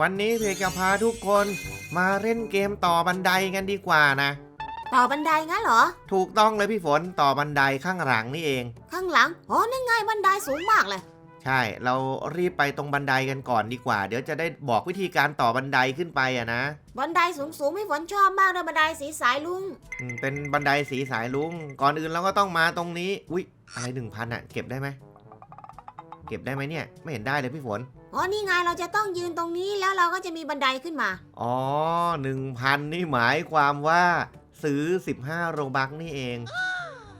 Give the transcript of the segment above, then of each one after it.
วันนี้เพจะพาทุกคนมาเล่นเกมต่อบันไดกันดีกว่านะ ต่อบันไดงั้นเหรอ ถูกต้องเลยพี่ฝนต่อบันไดข้างหลังนี่เอง ข้างหลังโอ้นั่นไงบันไดสูงมากเลย ใช่ เรารีบไปตรงบันไดกันก่อนดีกว่า เดี๋ยวจะได้บอกวิธีการต่อบันไดขึ้นไปอะนะ บันไดสูงสูงๆพี่ฝนชอบมากเลยบันไดสีสายลุง อืมเป็นบันไดสีสายลุง ก่อนอื่นเราก็ต้องมาตรงนี้ อุ๊ย อะไรหนึ่งพันอะเก็บได้ไหม เก็บได้ไหมเนี่ย ไม่เห็นได้เลยพี่ฝน อ๋อนี่ไงเราจะต้องยืนตรงนี้แล้วเราก็จะมีบันไดขึ้นมา อ๋อหนึ่งพันนี่หมายความว่าซื้อ 15 โรบักนี่เอง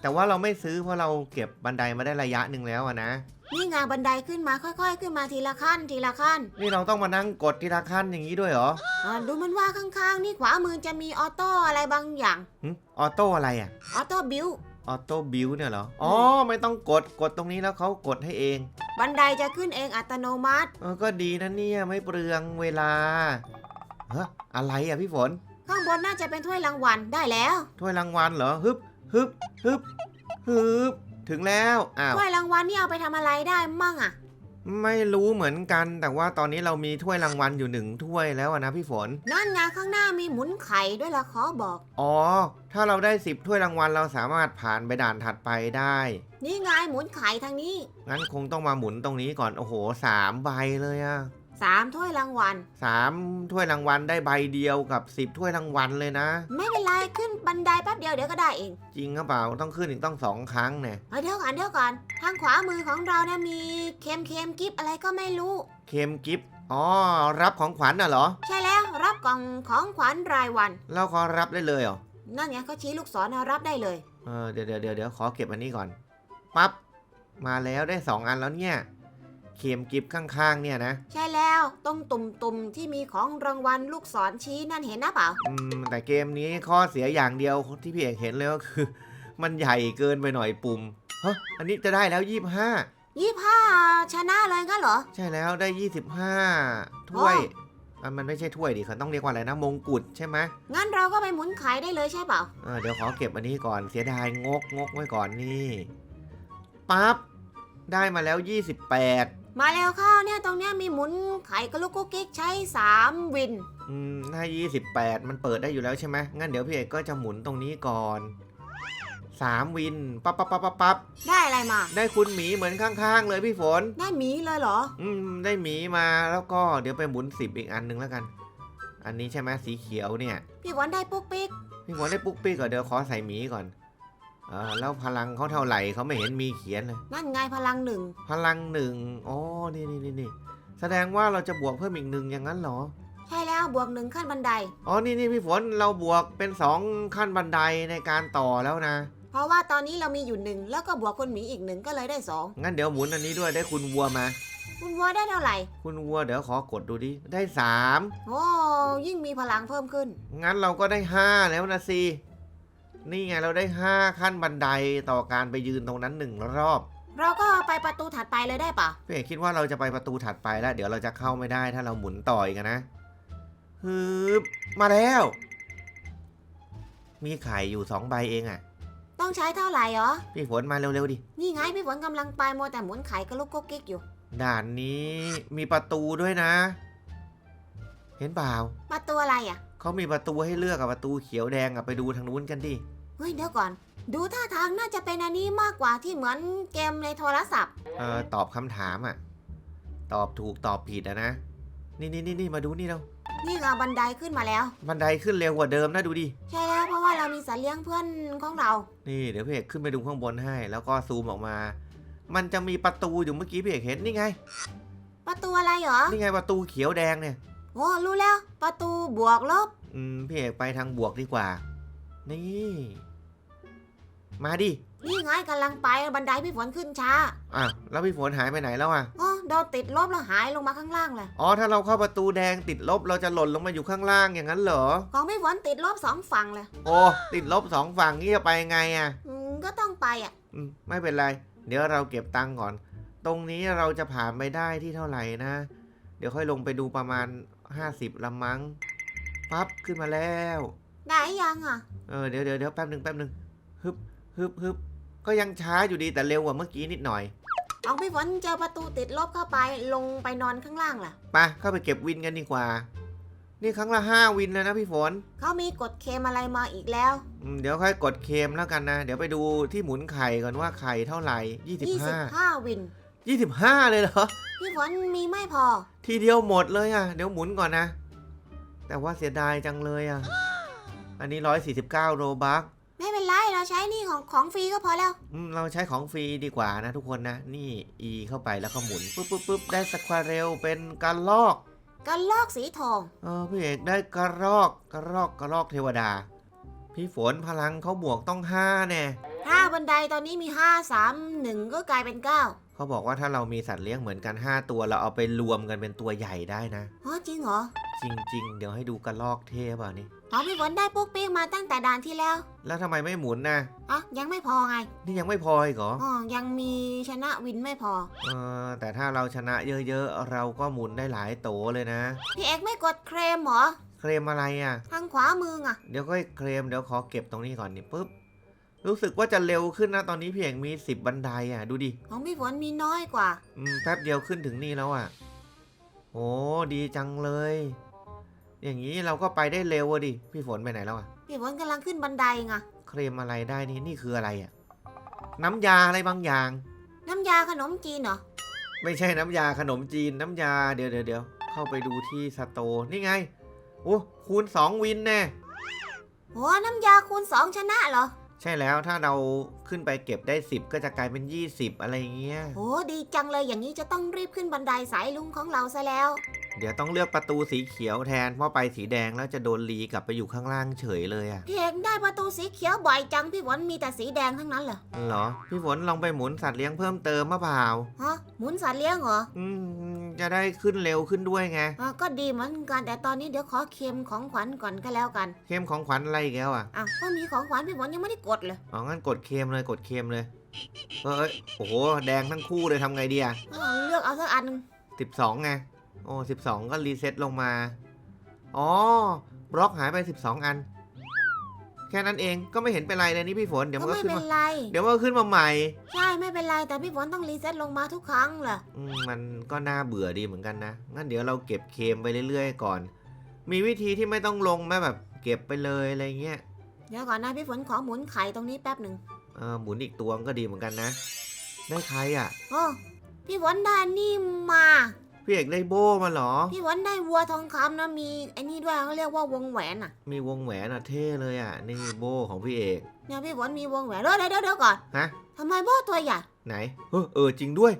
แต่ว่าเราไม่ซื้อเพราะเราเก็บบันไดมาได้ระยะหนึ่งแล้วอะนะ นี่ไงบันไดขึ้นมาค่อย ๆ ขึ้นมาทีละขั้นทีละขั้นนี่เราต้องมานั่งกดทีละขั้นอย่างนี้ด้วยเหรออ่าดูมันว่าข้างๆ นี่ขวามือจะมีออโต้อะไรบางอย่างหึออโต้อะไรอะออโต้บิว ออโต้บิวเนี่ยเหรอ อ๋อ ไม่ต้องกดกดตรงนี้แล้วเขากดให้เอง บันไดจะขึ้นเองอัตโนมัติ เออก็ดีนะเนี่ยไม่เปลืองเวลาเฮ้ออะไรอะพี่ฝน ข้างบนน่าจะเป็นถ้วยรางวัลได้แล้วถ้วยรางวัลเหรอฮึบฮึบฮึบฮึบถึงแล้วอ้าวถ้วยรางวัลนี่เอาไปทำอะไรได้มั่งอะ ไม่รู้เหมือนกัน แต่ว่าตอนนี้เรามีถ้วยรางวัลอยู่หนึ่งถ้วยแล้วอะนะพี่ฝน นั่นไงข้างหน้ามีหมุนไข่ด้วยละขอบอก อ๋อ ถ้าเราได้สิบถ้วยรางวัลเราสามารถผ่านไปด่านถัดไปได้ นี่ไงหมุนไข่ทางนี้ งั้นคงต้องมาหมุนตรงนี้ก่อน โอ้โหสามใบเลยอะ สามถ้วยรางวัล สามถ้วยรางวัลได้ใบเดียวกับสิบถ้วยรางวัลเลยนะ ไม่เป็นไรขึ้นบันไดแป๊บเดียวเดี๋ยวก็ได้เองจริงหรือเปล่าต้องขึ้นอีกต้องสองครั้งเนี่ยเฮ้ยเดี๋ยวก่อนเดี๋ยวก่อน ทางขวามือของเราเนี่ยมีเค็มเค็มๆกิฟอะไรก็ไม่รู้ เคมกิฟต์อ๋อรับของขวัญน่ะเหรอ ใช่แล้วรับกล่องของขวัญรายวัน เราขอรับได้เลยเหรอนั่นไงเขาชี้ลูกศรนะรับได้เลย เออเดี๋ยวเดี๋ยวเดี๋ยวเดี๋ยวขอเก็บอันนี้ก่อนปั๊บมาแล้วได้สองอันแล้วเนี่ย เคมกิฟต์ข้างๆ เนี่ยนะ ใช่แล้วตรงตุ่มๆที่มีของรางวัลลูกศรชี้นั่นเห็นนะเปล่า อืม แต่เกมนี้ข้อเสียอย่างเดียวที่พี่เอกเห็นเลยก็คือ มันใหญ่เกินไปหน่อยปุ่มเฮ้ยอันนี้จะได้แล้วยี่ห้ายี่ห้าชนะเลยงั้นเหรอ ใช่แล้วได้ยี่สิบห้าถ้วยอะมันไม่ใช่ถ้วยดิเขาต้องเรียกว่าอะไรนะมงกุฎใช่ไหมงั้นเราก็ไปหมุนไข่ได้เลยใช่เปล่า เออเดี๋ยวขอเก็บอันนี้ก่อนเสียดายงกงกไว้ก่อนนี่ปั๊บได้มาแล้ว 28 มาแล้วข้าวเนี่ยตรงเนี้ยมีหมุนไข่กระลุกกุ๊กกิ๊กใช้สามวิน อืมถ้า 28 มันเปิดได้อยู่แล้วใช่ไหมงั้นเดี๋ยวพี่เอกก็จะหมุนตรงนี้ก่อน 3 วิน ปั๊บปั๊บปั๊บปั๊บปั๊บได้อะไรมา ได้คุณหมีเหมือนข้างๆ เลยพี่ฝน ได้หมีเลยเหรอ อืม ได้หมีมาแล้วก็เดี๋ยวไปหมุน 10 อีกอันหนึงแล้วกัน อันนี้ใช่ไหมสีเขียวเนี่ย พี่ฝนได้ปุ๊กปิ๊กพี่ฝนได้ปุ๊กปิ๊กก่อนเดี๋ยวขอใส่หมีก่อน เออแล้วพลังเขาเท่าไหร่เขาไม่เห็นมีเขียนเลย นั่นไงพลังหนึ่งพลังหนึ่งอ๋อนี่นี่นี่นี่แสดงว่าเราจะบวกเพิ่มอีกหนึ่งอย่างนั้นเหรอ ใช่แล้วบวกหนึ่งขั้นบันได อ๋อ นี่นี่พี่ฝนเราบวกเป็นสองขั้นบันไดในการต่อแล้วนะ เพราะว่าตอนนี้เรามีอยู่หนึ่งแล้วก็บวกคนหมีอีกหนึ่งก็เลยได้สองงั้นเดี๋ยวหมุนอันนี้ด้วยได้คุณวัวมา คุณวัวได้เท่าไหร่ คุณวัวเดี๋ยวขอกดดูดิ ได้สามโอ้ยิ่งมีพลังเพิ่มขึ้น งั้นเราก็ได้ห้าแล้วนะสิ นี่ไงเราได้ห้าขั้นบันไดต่อการไปยืนตรงนั้นหนึ่งรอบเราก็ไปประตูถัดไปเลยได้ปะพี่เอกคิดว่าเราจะไปประตูถัดไปแล้ว เดี๋ยวเราจะเข้าไม่ได้ถ้าเราหมุนต่ออีกันนะฮึบมาแล้ว มีไข่อยู่สองใบเองอะต้องใช้เท่าไหร่เหรอ พี่ฝนมาเร็วๆดิ นี่ไงพี่ฝนกำลังไปมัวแต่หมุนไข่กระลุกกุ๊กกิ๊กอยู่ ด่านนี้มีประตูด้วยนะ เห็นเปล่าประตูอะไรอะเขามีประตูให้เลือกกับประตูเขียวแดงอะไปดูทางนู้นกันดิเฮ้ยเดี๋ยวก่อน ดูท่าทางน่าจะเป็นอันนี้มากกว่าที่เหมือนเกมในโทรศัพท์เออตอบคำถามอะตอบถูกตอบผิดอะนะ นี่นี่นี่นี่มาดูนี่เรานี่เราบันไดขึ้นมาแล้ว บันไดขึ้นเร็วกว่าเดิมนะดูดิใช่แล้วเพราะว่าเรามีสัตว์เลี้ยงเพื่อนของเรา นี่เดี๋ยวพี่เอกขึ้นไปดูข้างบนให้ แล้วก็ซูมออกมา มันจะมีประตูอยู่เมื่อกี้พี่เอกเห็นนี่ไง ประตูอะไรเหรอนี่ไงประตูเขียวแดงเนี่ย โอ้รู้แล้ว ประตูบวกลบ อืมพี่เอกไปทางบวกดีกว่า นี่ มาดินี่ไงกำลังไปบันไดพี่ฝนขึ้นช้าอะแล้วพี่ฝนหายไปไหนแล้วอะโอ้โดนติดลบแล้วหายลงมาข้างล่างเลยอ๋อถ้าเราเข้าประตูแดงติดลบเราจะหล่นลงมาอยู่ข้างล่างอย่างนั้นเหรอ ของพี่ฝนติดลบสองฝั่งเลยโอ้ติดลบสองฝั่งนี่จะไปไงอะอืมก็ต้องไปอะ อืมไม่เป็นไร เดี๋ยวเราเก็บตังค์ก่อน ตรงนี้เราจะผ่านไปได้ที่เท่าไหร่นะ เดี๋ยวค่อยลงไปดูประมาณ 50ละมั้งปั๊บขึ้นมาแล้ว ได้ยังอะ เออเดี๋ยวเดี๋ยวเดี๋ยวแป๊บหนึ่งแป๊บหนึ่งฮึบฮึบฮึบก็ยังช้าอยู่ดีแต่เร็วกว่าเมื่อกี้นิดหน่อย เอาพี่ฝนเจอประตูติดลบเข้าไปลงไปนอนข้างล่างล่ะไปเข้าไปเก็บวินกันดีกว่า นี่ครั้งละห้าวินแล้วนะพี่ฝนเขามีกฎเคมอะไรมาอีกแล้วอืมเดี๋ยวค่อยกดเคมแล้วกันนะ เดี๋ยวไปดูที่หมุนไข่ก่อนว่าไข่เท่าไหร่ยี่สิบห้า25วิน ยี่สิบห้าเลยเหรอ พี่ฝนมีไม่พอ ทีเดียวหมดเลยอะ เดี๋ยวหมุนก่อนนะ แต่ว่าเสียดายจังเลยอะ อันนี้ร้อยสี่สิบเก้าโรบัคไม่เป็นไร เราใช้หนี่ของของฟรีก็พอแล้ว อืมเราใช้ของฟรีดีกว่านะทุกคนนะ นี่ E เข้าไปแล้วก็หมุนปุ๊บปุ๊บปุ๊บได้สควาเรลเป็นกระลอกกันลอกสีทอง เออพี่เอกได้กระรอกกระรอกกระรอกเทวดา พี่ฝนพลังเขาบวกต้องห้าแน่ถ้าบันไดตอนนี้มี 5 3 1 ก็กลายเป็น 9 เขาบอกว่าถ้าเรามีสัตว์เลี้ยงเหมือนกัน 5 ตัวเราเอาไปรวมกันเป็นตัวใหญ่ได้นะ อ๋อจริงเหรอจริง ๆ เดี๋ยวให้ดูกระลอกเทพอะนี่อ๋อพี่ฝนได้ปุ๊กปิ๊กมาตั้งแต่ด่านที่แล้ว แล้วทำไมไม่หมุนนะอ๋อยังไม่พอไง นี่ยังไม่พออีกเหรออ๋อยังมีชนะวินไม่พอ เออแต่ถ้าเราชนะเยอะๆ เราก็หมุนได้หลายโตเลยนะ พี่เอกไม่กดเครมเหรอ เคลมอะไรอะ ทางขวามืออะเดี๋ยวก็เคลมเดี๋ยวขอเก็บตรงนี้ก่อนนี่ปุ๊บ รู้สึกว่าจะเร็วขึ้นนะตอนนี้พี่เอกมี 10 บันไดอะ ดูดิของพี่ฝนมีน้อยกว่า อืมแป๊บเดียวขึ้นถึงนี่แล้วอะ โอ้ดีจังเลย อย่างนี้เราก็ไปได้เร็วอะดิ พี่ฝนไปไหนแล้วอะ พี่ฝนกำลังขึ้นบันไดไงเคลมอะไรได้นี่นี่คืออะไรอะ น้ำยาอะไรบางอย่าง น้ำยาขนมจีนเหรอ ไม่ใช่น้ำยาขนมจีนน้ำยาเดี๋ยวเดี๋ยวเดี๋ยวเข้าไปดูที่สโตร์นี่ไงโอ้คูณ 2 วินแน่โอ้น้ำยาคูณ2ชนะเหรอ ใช่แล้วถ้าเราขึ้นไปเก็บได้ 10 ก็จะกลายเป็น 20 อะไรเงี้ย โอ้ดีจังเลยอย่างนี้จะต้องรีบขึ้นบันไดสายลุงของเราซะแล้ว เดี๋ยวต้องเลือกประตูสีเขียวแทน เพราะไปสีแดงแล้วจะโดนรีกลับไปอยู่ข้างล่างเฉยเลยอะพี่เอกได้ประตูสีเขียวบ่อยจังพี่ฝนมีแต่สีแดงทั้งนั้นเหรอเหรอ พี่ฝนลองไปหมุนสัตว์เลี้ยงเพิ่มเติมมาเปล่าฮะหมุนสัตว์เลี้ยงเหรออืมจะได้ขึ้นเร็วขึ้นด้วยไงอะก็ดีเหมือนกันแต่ตอนนี้เดี๋ยวขอเค็มของขวัญก่อนก็แล้วกันเข้มของขวัญอะไรอีกแล้วอะอะก็มีของขวัญพี่ฝนยังไม่ได้กดเลยอ๋องั้นกดเค็มเลยกดเค็มเลยเอ้ยโอ้โหแดงทั้งคู่เลยทำไงดีอะอะเลือกเอาสักอันหนึ่งสิบสองไง โอ้สิบสองก็รีเซ็ตลงมา อ๋อบล็อกหายไปสิบสองอัน แค่นั้นเองก็ไม่เห็นเป็นไรเลยนี่พี่ฝนเดี๋ยวก็มันก็ไม่ขึ้นเป็มานไร เดี๋ยวมันก็ขึ้นมาใหม่ใช่ไม่เป็นไร แต่พี่ฝนต้องรีเซ็ตลงมาทุกครั้งเหรออืมมันก็น่าเบื่อดีเหมือนกันนะงั้นเดี๋ยวเราเก็บเคมไปเรื่อยๆก่อน มีวิธีที่ไม่ต้องลงไหมแบบเก็บไปเลยอะไรเงี้ยเดี๋ยวก่อนนะพี่ฝนขอหมุนไข่ตรงนี้แป๊บหนึ่งเออหมุนอีกตัวก็ดีเหมือนกันนะ ได้ใครอะ โอ้พี่ฝนได้นี่มา พี่เอกได้โบมาเหรอ พี่ฝนได้วัวทองคำนะมีไอ้นี่ด้วยเขาเรียกว่าวงแหวนอะมีวงแหวนอะเท่เลยอะนี่โบของพี่เอกเนี่ยพี่ฝนมีวงแหวนเดี๋ยวเดี๋ยวเดี๋ยวก่อนฮะทำไมโบตัวใหญ่ไหนเออเออจริงด้วย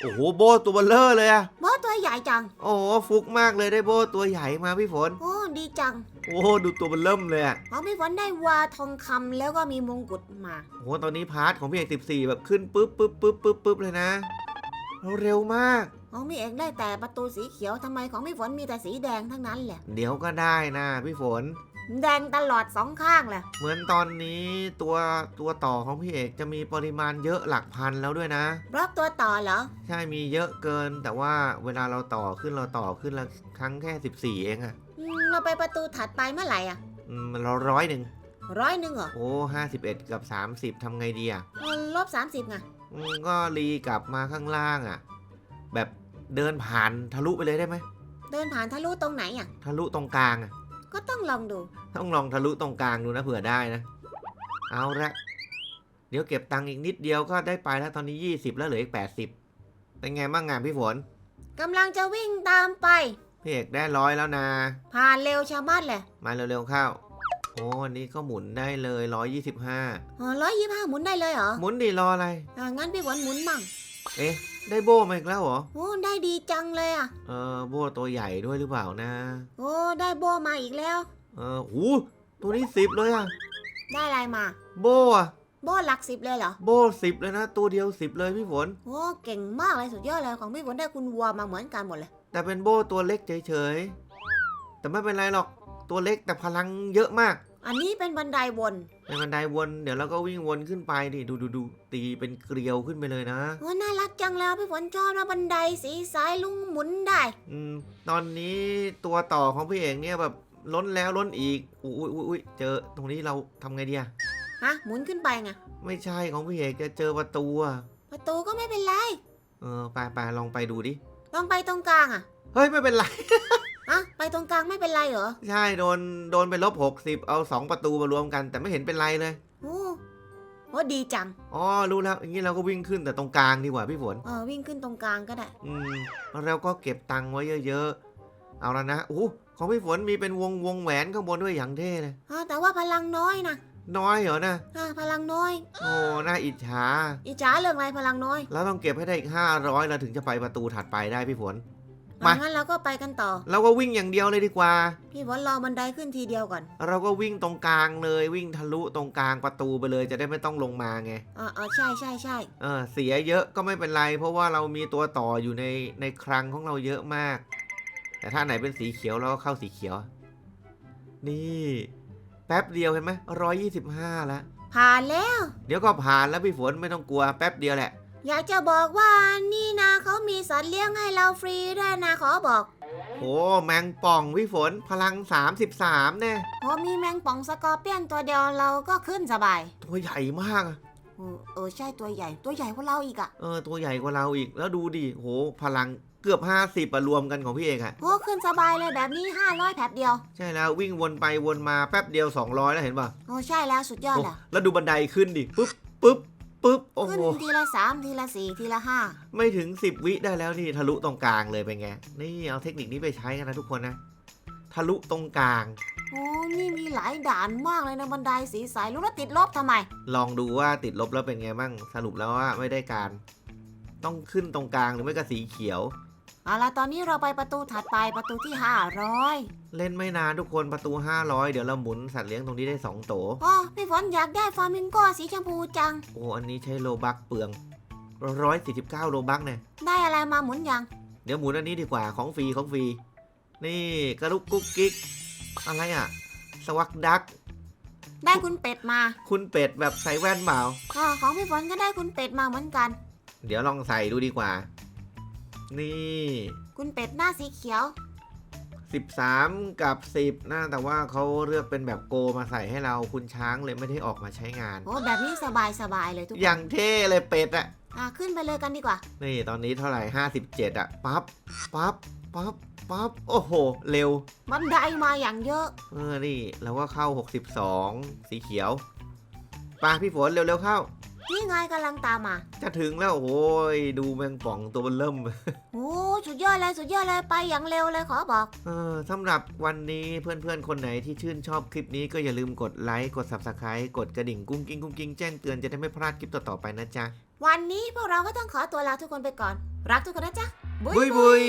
โอ้โหโบตัวเบลเลอร์เลยอะโบตัวใหญ่จัง โอ้โหฟุกมากเลยได้โบตัวใหญ่มาพี่ฝนโอ้ดีจัง โอ้โหดูตัวมันเริ่มเลยอะของพี่ฝนได้วัวทองคำแล้วก็มีมงกุฎมาโอ้โหตอนนี้พาร์ทของพี่เอก14แบบขึ้นปุ๊บปุ๊บปุ๊บปุ๊บปุ๊บเลยนะ เราเร็วมาก ของพี่เอกได้แต่ประตูสีเขียวทำไมของพี่ฝนมีแต่สีแดงทั้งนั้นแหละ เดี๋ยวก็ได้นะพี่ฝน แดงตลอดสองข้างแหละเหมือนตอนนี้ตัวตัวต่อของพี่เอกจะมีปริมาณเยอะหลักพันแล้วด้วยนะบล็อกตัวต่อเหรอ ใช่มีเยอะเกิน แต่ว่าเวลาเราต่อขึ้นเราต่อขึ้นละครั้งแค่ 14 เองอะอืมเราไปประตูถัดไปเมื่อไหร่อะอืมเราร้อยหนึ่งร้อยหนึ่งเหรอโอ้51กับ30ทำไงดีอะเออลบสามสิบไงอืมก็รีกลับมาข้างล่างอะแบบ เดินผ่านทะลุไปเลยได้ไหมเดินผ่านทะลุตรงไหนอะ ทะลุตรงกลางอะก็ต้องลองดู ต้องลองทะลุตรงกลางดูนะเผื่อได้นะ เอาละเดี๋ยวเก็บตังค์อีกนิดเดียวก็ได้ไปแล้วตอนนี้ 20 แล้วเหลืออีก 80 เป็นไงบ้างงานพี่ฝนกำลังจะวิ่งตามไป พี่เอกได้ร้อยแล้วนะ ผ่านเร็วชาวบ้านเลยมาเร็วๆเข้า โอ้อันนี้ก็หมุนได้เลย 125อ๋อร้อยยี่ห้าหมุนได้เลยเหรอหมุนดีรออะไร อ่างั้นพี่ฝนหมุนมั่ง เอ๊ะ ได้โบมาอีกแล้วเหรอ โอ้ได้ดีจังเลยอะ เออโบตัวใหญ่ด้วยหรือเปล่านะ โอ้ได้โบมาอีกแล้ว เออหูตัวนี้สิบเลยอะได้อะไรมา โบอะโบหลักสิบเลยเหรอ โบสิบเลยนะ ตัวเดียวสิบเลยพี่ฝน โอ้เก่งมากเลยสุดยอดเลยของพี่ฝนได้คุณวัวมาเหมือนกันหมดเลย แต่เป็นโบตัวเล็กเฉยๆ แต่ไม่เป็นไรหรอก ตัวเล็กแต่พลังเยอะมาก อันนี้เป็นบันไดวนในบันไดวนเดี๋ยวเราก็วิ่งวนขึ้นไปดิดูดูดูตีเป็นเกลียวขึ้นไปเลยนะโอ้น่ารักจังแล้วพี่ฝนชอบนะบันไดสีสายลุงหมุนได้ อืมตอนนี้ตัวต่อของพี่เอกเนี่ยแบบล้นแล้วล้นอีกอุ้ยอุ้ยอุ้ยเจอตรงนี้เราทำไงดีอะฮะหมุนขึ้นไปไงไม่ใช่ของพี่เอกจะเจอประตูอะประตูก็ไม่เป็นไร เออไปไปลองไปดูดิต้องไปตรงกลางอะเฮ้ยไม่เป็นไร อะไปตรงกลางไม่เป็นไรเหรอใช่โดนโดนไปลบหกสิบเอาสองประตูมารวมกัน แต่ไม่เห็นเป็นไรเลยโอ้โหดีจังอ๋อรู้แล้วอย่างนี้เราก็วิ่งขึ้นแต่ตรงกลางดีกว่าพี่ฝนเออวิ่งขึ้นตรงกลางก็ได้อืมแล้วก็เก็บตังค์ไว้เยอะๆ เอาแล้วนะโอ้โหของพี่ฝนมีเป็นวงวงแหวนข้างบนด้วยอย่างเท่เลยอ่าแต่ว่าพลังน้อยนะน้อยเหรอนะอ่าพลังน้อย โอ้น่าอิจฉาอิจฉาเรื่องอะไรพลังน้อย แล้วต้องเก็บให้ได้อีกห้าร้อยเราถึงจะไปประตูถัดไปได้พี่ฝน มาอะงั้นเราก็ไปกันต่อ เราก็วิ่งอย่างเดียวเลยดีกว่า พี่ฝนรอบันไดขึ้นทีเดียวก่อน เราก็วิ่งตรงกลางเลยวิ่งทะลุตรงกลางประตูไปเลยจะได้ไม่ต้องลงมาไงอ่าอ่าใช่ใช่ใช่เออเสียเยอะก็ไม่เป็นไร เพราะว่าเรามีตัวต่ออยู่ในในคลังของเราเยอะมาก แต่ถ้าไหนเป็นสีเขียวเราก็เข้าสีเขียว นี่แป๊บเดียวเห็นไหมร้อยยี่สิบห้าแล้วผ่านแล้ว เดี๋ยวก็ผ่านแล้วพี่ฝนไม่ต้องกลัวแป๊บเดียวแหละ อยากจะบอกว่านี่นะเขามีสัตว์เลี้ยงให้เราฟรีด้วยนะขอบอก โอ้แมงป่องพี่ฝนพลัง 33แน่พอมีแมงป่องสกอร์เปียนตัวเดียวเราก็ขึ้นสบาย ตัวใหญ่มากอะเออเออใช่ตัวใหญ่ตัวใหญ่กว่าเราอีกอะเออตัวใหญ่กว่าเราอีกแล้วดูดิโหพลังเกือบ 50อะรวมกันของพี่เอกอะโอ้ขึ้นสบายเลยแบบนี้500แผบเดียวใช่แล้ววิ่งวนไปวนมาแป๊บเดียว 200 แล้วเห็นป่ะโอ้ใช่แล้วสุดยอดโอ้แหละแล้วดูบันไดขึ้นดิปุ๊บปุ๊บ ปุ๊บโอ้ขึ้โหนทีละสามทีละสี่ทีละห้าไม่ถึง 10 วิได้แล้วนี่ทะลุตรงกลางเลยเป็นไงนี่เอาเทคนิคนี้ไปใช้กันนะทุกคนนะ ทะลุตรงกลาง โอ้นี่มีหลายด่านมากเลยนะบันไดสีสายรู้แล้วติดลบทำไม ลองดูว่าติดลบแล้วเป็นไงบ้างสรุปแล้วว่าไม่ได้การ ต้องขึ้นตรงกลางหรือไม่ก็สีเขียว เอาละตอนนี้เราไปประตูถัดไปประตูที่ 500เล่นไม่นานทุกคนประตู 500 เดี๋ยวเราหมุนสัตว์เลี้ยงตรงนี้ได้2โตอ๋อพี่ฝนอยากได้ฟลามิงโกสีชมพูจัง โอ้อันนี้ใช้โลบักเปลือง 149 โลบักเนี่ยได้อะไรมาหมุนยัง เดี๋ยวหมุนอันนี้ดีกว่าของฟรีของฟรี นี่กระลุกกุ๊กกิ๊กอะไรอะ สวักดัก ได้คุณเป็ดมา คุณเป็ดแบบใส่แว่นเปล่าอ๋อของพี่ฝนก็ได้คุณเป็ดมาเหมือนกัน เดี๋ยวลองใส่ดูดีกว่า นี่ คุณเป็ดหน้าสีเขียว 13 กับ 10นะแต่ว่าเขาเลือกเป็นแบบโกมาใส่ให้เราคุณช้างเลยไม่ได้ออกมาใช้งาน โอ้แบบนี้สบายสบายเลยทุกคอย่างเท่เลยเป็ดอะอะขึ้นไปเลยกันดีกว่า นี่ตอนนี้เท่าไหร่ 57อะปั๊บปั๊บปั๊บปั๊บโอ้โห เร็ว บันไดมาอย่างเยอะ เออนี่เราก็เข้า 62 สีเขียวไปพี่ฝนเร็วๆเข้า นี่ไงกำลังตามมา จะถึงแล้วโอ้ยดูแมงป่องตัวมันเริ่ม โอ้สุดยอดเลยสุดยอดเลยไปอย่างเร็วเลยขอบอก เออสำหรับวันนี้เพื่อนๆ คนไหนที่ชื่นชอบคลิปนี้ก็อย่าลืมกดไลค์กด Subscribe กดกระดิ่งกุ้งกิ้งกุ้งกิ้งแจ้งเตือนจะได้ไม่พลาดคลิปต่อๆไปนะจ๊ะ วันนี้พวกเราก็ต้องขอตัวลาทุกคนไปก่อน รักทุกคนนะจ๊ะบุยบุย